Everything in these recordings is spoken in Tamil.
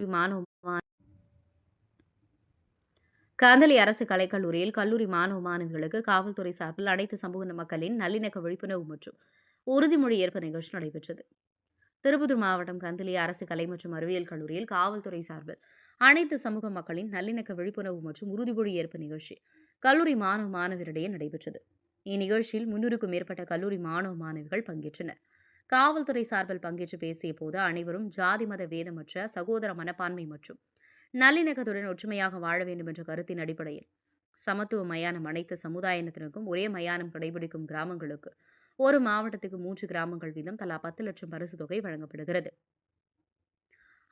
மாணவ காந்தளி அரசு கலைக்கல்லூரியில் கல்லூரி மாணவ மாணவிகளுக்கு காவல்துறை சார்பில் அனைத்து சமூக மக்களின் நல்லிணக்க விழிப்புணர்வு மற்றும் உறுதிமொழி ஏற்பு நிகழ்ச்சி நடைபெற்றது. திருப்பத்தூர் மாவட்டம் கந்தளி அரசு கலை மற்றும் அறிவியல் கல்லூரியில் காவல்துறை சார்பில் அனைத்து சமூக மக்களின் நல்லிணக்க விழிப்புணர்வு மற்றும் உறுதிமொழி ஏற்பு நிகழ்ச்சி கல்லூரி மாணவ மாணவரிடையே நடைபெற்றது. இந்நிகழ்ச்சியில் முன்னூறுக்கும் மேற்பட்ட கல்லூரி மாணவ மாணவிகள் பங்கேற்றனர். காவல்துறை சார்பில் பங்கேற்று பேசிய போது அனைவரும் ஜாதி மத வேதமற்ற சகோதர மனப்பான்மை மற்றும் நல்லிணக்கத்துடன் ஒற்றுமையாக வாழ வேண்டும் என்ற கருத்தின் அடிப்படையில் சமத்துவ மயானம் அனைத்து சமுதாயத்தினருக்கும் ஒரே மயானம் கடைபிடிக்கும் கிராமங்களுக்கு ஒரு மாவட்டத்துக்கு மூன்று கிராமங்கள் வீதம் தலா பத்து லட்சம் பரிசு தொகை வழங்கப்படுகிறது.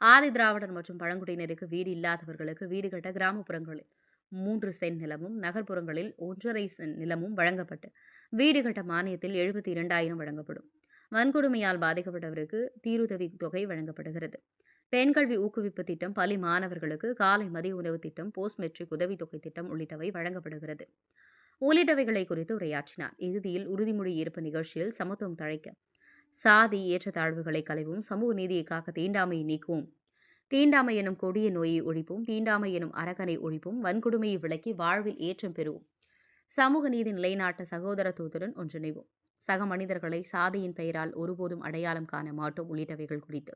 ஆதி திராவிடர் மற்றும் பழங்குடியினருக்கு வீடு இல்லாதவர்களுக்கு வீடு கட்ட கிராமப்புறங்களில் மூன்று சென்ட் நிலமும் நகர்ப்புறங்களில் ஒன்றரை சென்ட் நிலமும் வழங்கப்பட்டு வீடு கட்ட மானியத்தில் எழுபத்தி இரண்டாயிரம் வழங்கப்படும். வன்கொடுமையால் பாதிக்கப்பட்டவருக்கு தீருதவி தொகை வழங்கப்படுகிறது. பெண் கல்வி ஊக்குவிப்பு திட்டம் பள்ளி மாணவர்களுக்கு காலை மதிய உணவு திட்டம் போஸ்ட் மெட்ரிக் உதவித்தொகை திட்டம் உள்ளிட்டவை வழங்கப்படுகிறது. உள்ளிட்டவைகளை குறித்து உரையாற்றினார். இறுதியில் உறுதிமொழி ஏற்பு நிகழ்ச்சியில் சமத்துவம் தழைக்க சாதி ஏற்றத்தாழ்வுகளை களைவும் சமூக நீதியை காக்க தீண்டாமையை நீக்குவோம். தீண்டாமை எனும் கொடிய நோயை ஒழிப்போம். தீண்டாமை எனும் அரக்கனை ஒழிப்போம். வன்கொடுமையை விளக்கி வாழ்வில் ஏற்றம் பெறுவோம். சமூக நீதி நிலைநாட்ட சகோதரத்துவத்துடன் ஒன்றிணைவோம். சக மனிதர்களை சாதியின் பெயரால் ஒருபோதும் அடையாளம் காண மாட்டோம் உள்ளிட்டவைகள் குறித்து.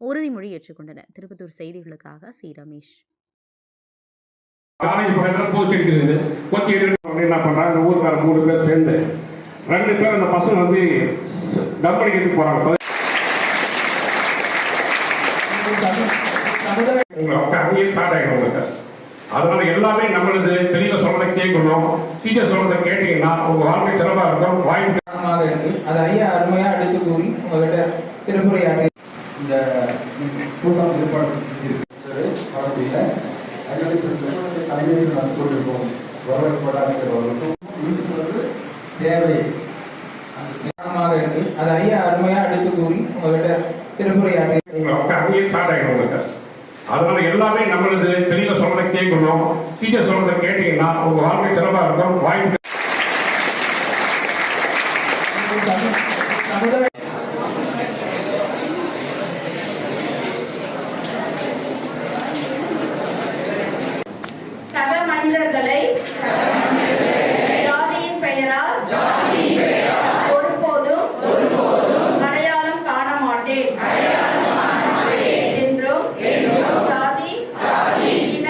உறுதிமொழி ஏற்றுக்கொண்டனர். திருப்பத்தூர் செய்திகளுக்காக சி. ரமேஷ். என்ன பண்றாங்க? இந்த ஊருக்கார மூணு பேர் சேர்ந்து ரெண்டு பேர் அந்த பசங்க வந்து கம்பெனிக்கு போறாங்க. அங்கேயே ஸ்டார்ட் ஆகிடும் உங்களுக்கு அதனால எல்லாமே நம்மளது தெளிவா சொல்றதை கேட்கணும். டீச்சர் சொல்றதை கேட்டீங்கன்னா உங்க வாழ்க்கை சிறப்பாக இருக்கும். வாய்ப்பு காரணமாக இருக்கு அதை ஐயா அருமையா அடித்து கூறி உங்ககிட்ட சிறப்புரையாற்றி இந்த கூட்டம் ஏற்பாடு செஞ்சிருக்கிறது வரக்கூடிய அதனால இப்போ தலைமையில் நடந்து கொண்டிருக்கோம் வரவேற்படாதவர்களுக்கும் விழிப்புணர்வு தேவை. காரணமாக இருக்கு அதை ஐயா அருமையா அடித்து கூறி உங்ககிட்ட சிறப்புரையாற்றி உங்க அப்ப அங்கேயே ஸ்டார்ட் ஆகிடும் உங்களுக்கு. அதனால எல்லாமே நம்மளது தெளிவா சொல்றதை கேட்கணும். டீச்சர் சொல்றதை கேட்டீங்கன்னா உங்க வாழ்க்கை சிறப்பா இருக்கும். வாய்ப்பு சமுதாய சக மனிதர்களை ஜாதியின் பெயரால் ஒருபோதும் அடையாளம் காண மாட்டேன் என்றும் சாதி இன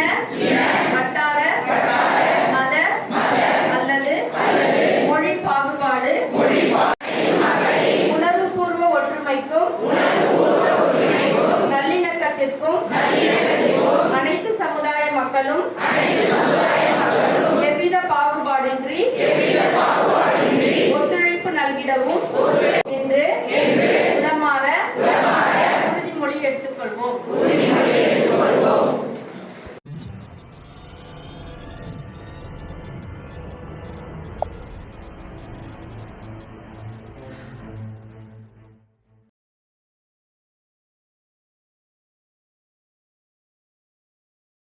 வட்டார மத அல்லது மொழி பாகுபாடு உணர்வுபூர்வ ஒற்றுமைக்கும் நல்லிணக்கத்திற்கும் அனைத்து சமுதாய மக்களும்